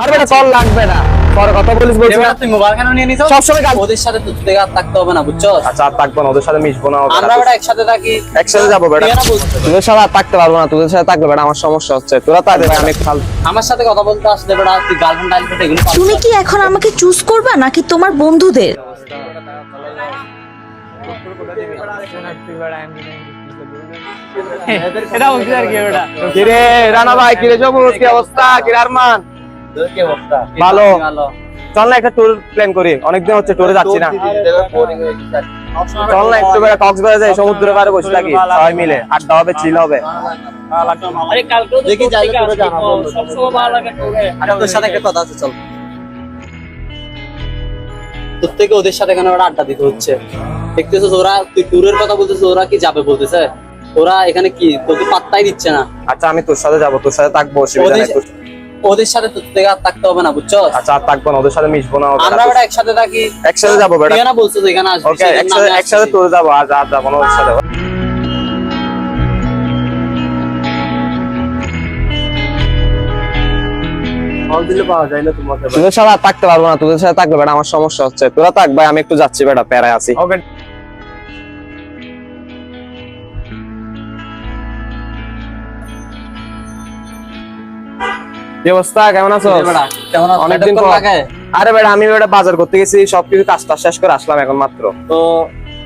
আর বেটা কল লাগবে না। পরে কথা বলিস বলছি না। এবার তুই মোবাইল কেন নিয়ে নিছ? সবসময় গাল- ওদের সাথে তো থেকে আর থাকতে হবে না বুঝছ? আচ্ছা আর থাকব না ওদের সাথে মিশবো না আমরা বেটা একসাথে থাকি। একসাথে যাব বেটা। তুই বলছিস? তোদের সাথে আর থাকতে পারব না তোদের সাথে থাকলে বেটা আমার সমস্যা হচ্ছে। তোরা আমি খাল আমার সাথে কথা বলতে আসলে বেটা তুই গার্লফ্রেন্ড টাইলফ্রেন্ড এগুলো তুমি কি এখন আমাকে চুজ করবা নাকি তোমার বন্ধুদের? কিরে রানা ভাই কিরে সবুজ কি অবস্থা কিরে আরমান তোর কি অবস্থা? ভালো। ভালো। চল না একটা ট্যুর প্ল্যান করি। অনেকদিন হচ্ছে ট্যুরে যাচ্ছি না। চল না একটু বেড়া কক্সবাজার যাই সমুদ্রের পাড়ে বসে থাকি। সবাই মিলে। আড্ডা হবে চিল হবে। দেখি যাইলে তোরা জানাব আরে তোর সাথে একটা কথা আছে চল। তোর থেকে ওদের সাথে কেন একটা আড্ডা দিতে হচ্ছে। দেখতেছিস ওরা তুই ট্যুরের কথা বলতেছিস ওরা কি যাবে বলতেছে? ওরা এখানে কি তোকে পাত্তাই দিচ্ছে না। আচ্ছা আমি তোর সাথে যাব তোর সাথে থাকব অসুবিধা নেই ওদের সাথে তোর থেকে আর থাকতে হবে না বুঝছ আচ্ছা আর থাকব না ওদের সাথে মিশবো না আমরা বেটা একসাথে থাকি। একসাথে যাব বেটা। কেন বলছিস এখানে আসবি একসাথে একসাথে যাব আজ আর যাব না ওর সাথে। তোদের সাথে থাকতে পারব না তোদের সাথে থাকলে বেটা আমার সমস্যা হচ্ছে। তোরা থাক ভাই আমি একটু যাচ্ছি বেটা প্যারায় আছি। কি অবস্থা? কেমন আছো? এই বেটা, কেমন আছো? অনেকদিন পর। আরে বেটা আমি বেটা বাজার করতে গেছি সবকিছু কাজটা শেষ করে আসলাম এখন মাত্র। তো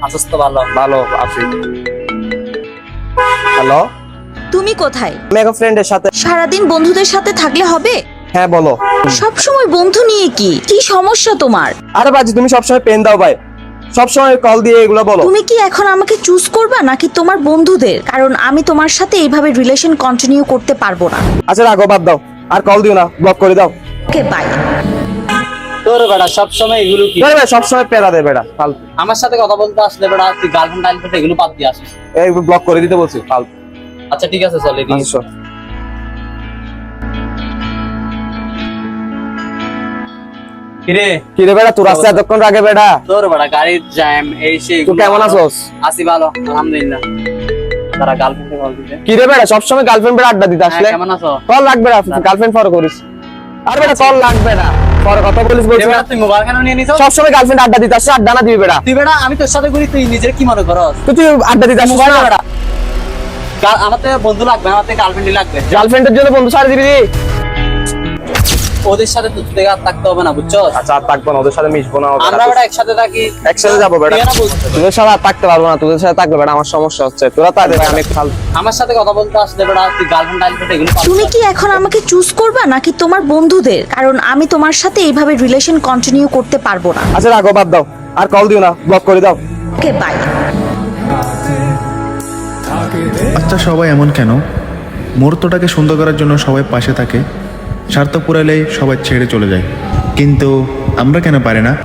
আসস তো ভালো। ভালো আছি। হ্যালো? তুমি কোথায়? আমি এখন ফ্রেন্ডের সাথে। সারাদিন বন্ধুদের সাথে থাকলে হবে? হ্যাঁ বলো। সব সময় বন্ধু নিয়ে কি? কি সমস্যা তোমার? আরে বাজি তুমি সবসময় পেন দাও ভাই। সবসময় কল দিয়ে এগুলো বলো। তুমি কি এখন আমাকে চুজ করবা নাকি তোমার বন্ধুদের? কারণ আমি তোমার সাথে এইভাবে রিলেশন কন্টিনিউ করতে পারব না। আচ্ছা রাখো বাদ দাও। আর কল দিও না ব্লক করে দাও। ওকে বাই তোর বেটা সব সময় এগুলো কি? আরে ভাই সবসময় পেরা দে বেটা ফালতু। আমার সাথে কথা বলতে আসলে বেটা তুই গার্লফ্রেন্ড টাইলফ্রেন্ড এগুলো বাদ দিয়ে আসিস। এই ব্লক করে দিতে বলছি ফালতু। আচ্ছা ঠিক আছে চল এদিকে আচ্ছা কিরে? কি রে বেটা তোর আসছে এতক্ষণ আগে বেটা? তোর বেটা গাড়ির জ্যাম এই সেই তুই কেমন আছোস? আসি ভালো আলহামদুলিল্লাহ। তারা গার্লফ্রেন্ডে কল কি রে বেড়া সবসময় গার্লফ্রেন্ড বেটা আড্ডা দিতে আসলে? হ্যাঁ, কেমন আছো? কল লাগবে না গার্লফ্রেন্ড ফর করিস। আর বেড়া কল লাগবে না। পরে কথা বলিস বলছিস না। তুই মোবাইল কেন নিয়ে নিছ? সবসময় গার্লফ্রেন্ড আড্ডা দিতে আসছে আড্ডা না দিবি বেড়া। তুই বেড়া আমি তোর সাথে ঘুরি তুই নিজের কি মনে করস? তুই আড্ডা দিতে আসছিস মোবাইল না। বেড়া? তো বন্ধু লাগবে আমার গার্লফ্রেন্ড গার্লফ্রেন্ডই লাগবে। গার্লফ্রেন্ডের জন্য বন্ধু ছাড় দিবি ওদের সাথে তোর থেকে আর থাকতে হবে না বুঝছ? আচ্ছা আর থাকব না ওদের সাথে মিশবো না আমরা বেটা একসাথে থাকি। একসাথে যাব বেটা। তুই? তোদের সাথে আর থাকতে পারব না তোদের সাথে থাকলে বেটা আমার সমস্যা হচ্ছে। তোরা তাদের আমি খাল আমার সাথে কথা বলতে আসলে বেটা তুই গার্লফ্রেন্ড এগুলো তুমি কি এখন আমাকে চুজ করবা নাকি তোমার বন্ধুদের? কারণ আমি তোমার সাথে এইভাবে রিলেশন কন্টিনিউ করতে পারব না। আচ্ছা রাখো বাদ দাও। আর কল দিও না ব্লক করে দাও। ওকে বাই আচ্ছা সবাই এমন কেন? মুহূর্তটাকে সুন্দর করার জন্য সবাই পাশে থাকে। স্বার্থ পুরালে সবাই ছেড়ে চলে যায়। কিন্তু আমরা কেন পারি না?